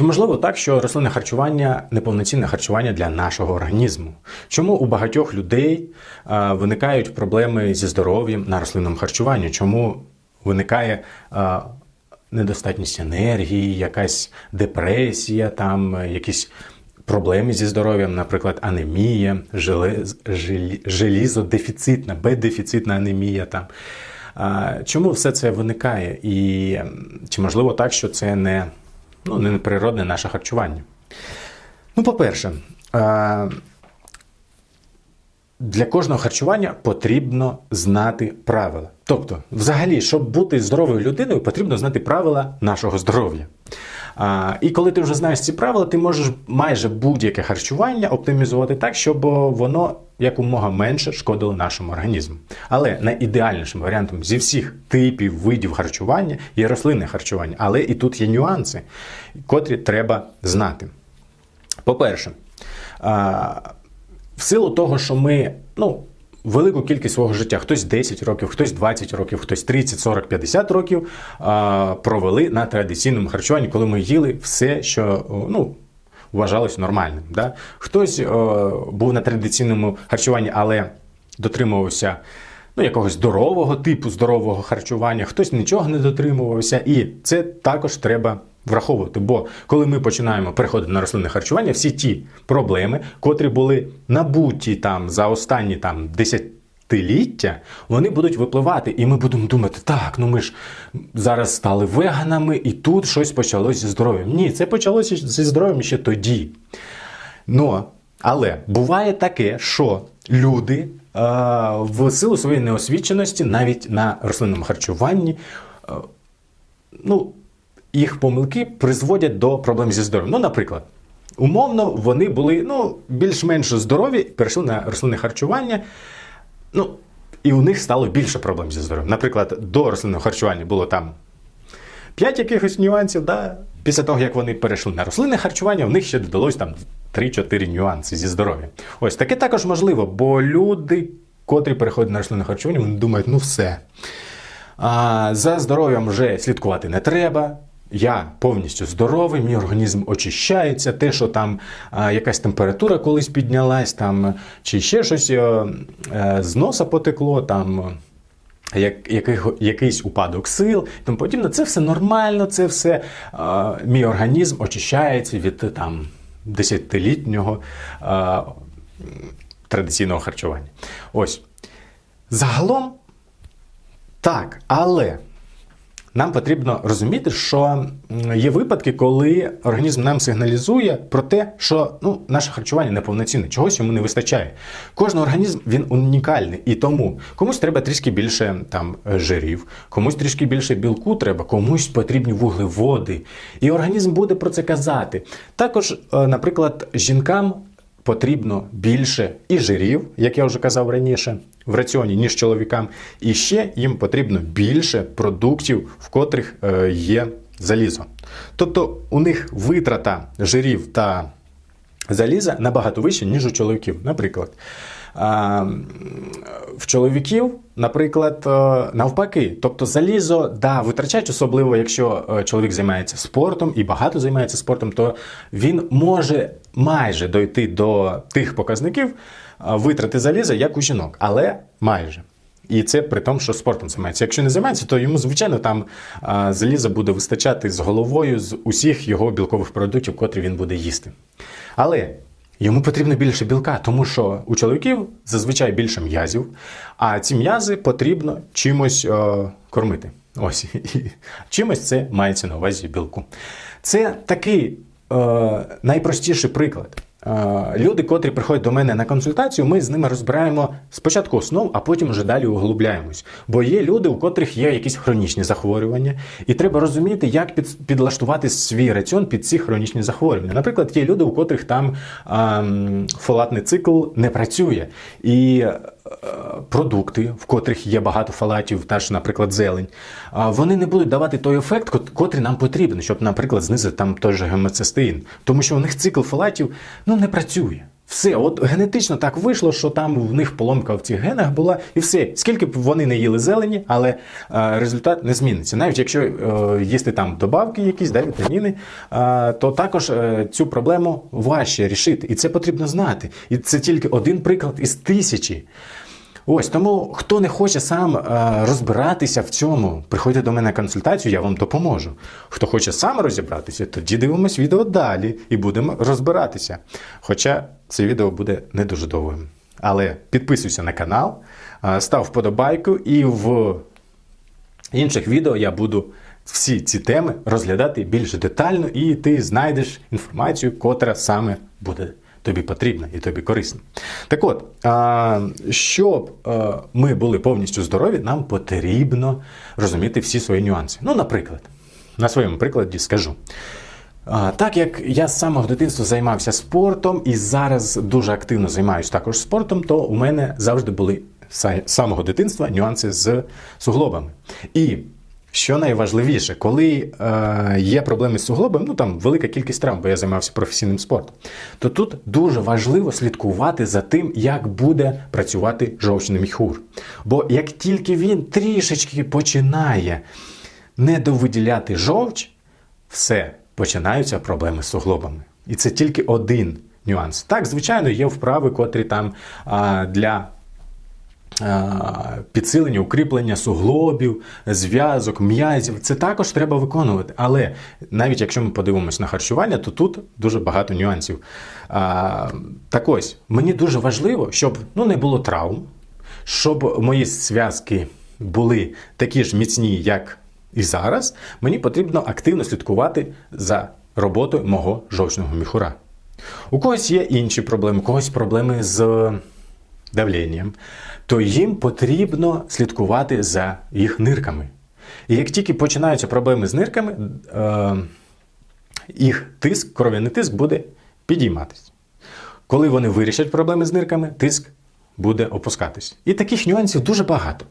Чи можливо так, що рослинне харчування неповноцінне харчування для нашого організму? Чому у багатьох людей е, виникають проблеми зі здоров'ям на рослинному харчуванні? Чому виникає е, недостатність енергії, якась депресія, там е, якісь проблеми зі здоров'ям, наприклад, анемія, желез, желізодефіцитна, Б-дефіцитна анемія. Там. Чому все це виникає? І чи можливо так, що це не, ну, не природне наше харчування? Ну, по-перше, для кожного харчування потрібно знати правила. Тобто, взагалі, щоб бути здоровою людиною, потрібно знати правила нашого здоров'я. А, і коли ти вже знаєш ці правила, ти можеш майже будь-яке харчування оптимізувати так, щоб воно якомога менше шкодило нашому організму. Але найідеальнішим варіантом зі всіх типів видів харчування є рослинне харчування. Але і тут є нюанси, котрі треба знати. По-перше, в силу того, що ми ну, велику кількість свого життя, хтось 10 років, хтось 20 років, хтось 30, 40, 50 років провели на традиційному харчуванні, коли ми їли все, що ну, вважалось нормальним. Да? Хтось о, був на традиційному харчуванні, але дотримувався. Ну, якогось здорового типу здорового харчування, хтось нічого не дотримувався, і це також треба враховувати. Бо коли ми починаємо переходити на рослинне харчування, всі ті проблеми, котрі були набуті там за останні там десятиліття, вони будуть випливати, і ми будемо думати, так, ну ми ж зараз стали веганами, і тут щось почалося зі здоров'ям. Ні, це почалося зі здоров'ям ще тоді. Ну, але буває таке, що люди е, в силу своєї неосвіченості, навіть на рослинному харчуванні, е, ну, їх помилки призводять до проблем зі здоров'ям. Ну, наприклад, умовно, вони були ну, більш-менш здорові, перейшли на рослинне харчування. Ну, і у них стало більше проблем зі здоров'ям. Наприклад, до рослинного харчування було там 5 якихось нюансів. Да? Після того, як вони перейшли на рослинне харчування, в них ще додалось там 3-4 нюанси зі здоров'ям. Ось таке також можливо, бо люди, котрі переходять на рослинне харчування, вони думають, ну все. А, за здоров'ям вже слідкувати не треба. Я повністю здоровий, мій організм очищається. Те, що там а, якась температура колись піднялась, там, чи ще щось е, е, з носа потекло, там як, яких, якийсь упадок сил і тому подібне. Це все нормально, це все е, мій організм очищається від там, десятилітнього е, традиційного харчування. Ось. Загалом так, але нам потрібно розуміти, що є випадки, коли організм нам сигналізує про те, що ну, наше харчування неповноцінне, чогось йому не вистачає. Кожен організм він унікальний, і тому комусь треба трішки більше там жирів, комусь трішки більше білку треба, комусь потрібні вуглеводи. І організм буде про це казати. Також, е, наприклад, жінкам потрібно більше і жирів, як я вже казав раніше, в раціоні, ніж чоловікам. І ще їм потрібно більше продуктів, в котрих е, є залізо. Тобто у них витрата жирів та заліза набагато вища, ніж у чоловіків. Наприклад, в чоловіків, наприклад, е, навпаки, тобто залізо да, витрачають, особливо якщо е, чоловік займається спортом і багато займається спортом, то він може майже дойти до тих показників витрати заліза, як у жінок, але майже. І це при тому, що спортом займається. Якщо не займається, то йому, звичайно, там а, заліза буде вистачати з головою з усіх його білкових продуктів, котрі він буде їсти. Але йому потрібно більше білка, тому що у чоловіків зазвичай більше м'язів, а ці м'язи потрібно чимось е, кормити. Ось і чимось це мається на увазі білку. Це такий е, найпростіший приклад. Люди, котрі приходять до мене на консультацію, ми з ними розбираємо спочатку основ, а потім вже далі углубляємось. Бо є люди, у котрих є якісь хронічні захворювання, і треба розуміти, як під, підлаштувати свій раціон під ці хронічні захворювання. Наприклад, є люди, у котрих там ем, фолатний цикл не працює. І продукти, в котрих є багато фалатів, та ж, наприклад, зелень, вони не будуть давати той ефект, котрий нам потрібен, щоб, наприклад, знизити там той же гемоцистеїн. Тому що у них цикл фалатів ну, не працює. Все, от генетично так вийшло, що там в них поломка в цих генах була, і все. Скільки б вони не їли зелені, але е, результат не зміниться. Навіть якщо е, їсти там добавки, якісь да, вітаміни, е, то також е, цю проблему важче рішити. І це потрібно знати. І це тільки один приклад із тисячі. Ось тому, хто не хоче сам е, розбиратися в цьому, приходьте до мене на консультацію, я вам допоможу. Хто хоче сам розібратися, тоді дивимось відео далі і будемо розбиратися. Хоча це відео буде не дуже довгим. Але підписуйся на канал, е, став вподобайку, і в інших відео я буду всі ці теми розглядати більш детально, і ти знайдеш інформацію, котра саме буде тобі потрібна і тобі корисна. Так от, щоб ми були повністю здорові, нам потрібно розуміти всі свої нюанси. Ну, наприклад, на своєму прикладі скажу. Так як я з самого дитинства займався спортом і зараз дуже активно займаюся також спортом, то у мене завжди були з самого дитинства нюанси з суглобами. І що найважливіше, коли е, є проблеми з суглобом, ну там велика кількість травм, бо я займався професійним спортом, то тут дуже важливо слідкувати за тим, як буде працювати жовчний міхур. Бо як тільки він трішечки починає недовиділяти жовч, все, починаються проблеми з суглобами. І це тільки один нюанс. Так, звичайно, є вправи, котрі там а, для підсилення, укріплення суглобів, зв'язок, м'язів. Це також треба виконувати. Але навіть якщо ми подивимось на харчування, то тут дуже багато нюансів. Так ось, мені дуже важливо, щоб ну, не було травм, щоб мої зв'язки були такі ж міцні, як і зараз, мені потрібно активно слідкувати за роботою мого жовчного міхура. У когось є інші проблеми, у когось проблеми з давленням, то їм потрібно слідкувати за їх нирками. І як тільки починаються проблеми з нирками, е, їх тиск, кров'яний тиск буде підійматись. Коли вони вирішать проблеми з нирками, тиск буде опускатись. І таких нюансів дуже багато.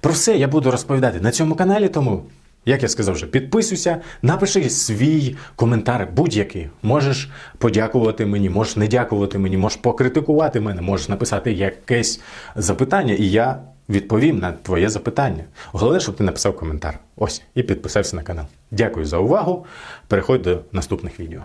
Про все я буду розповідати на цьому каналі, тому, як я сказав вже, підписуйся, напиши свій коментар будь-який. Можеш подякувати мені, можеш не дякувати мені, можеш покритикувати мене, можеш написати якесь запитання, і я відповім на твоє запитання. Головне, щоб ти написав коментар. Ось, і підписався на канал. Дякую за увагу. Переходь до наступних відео.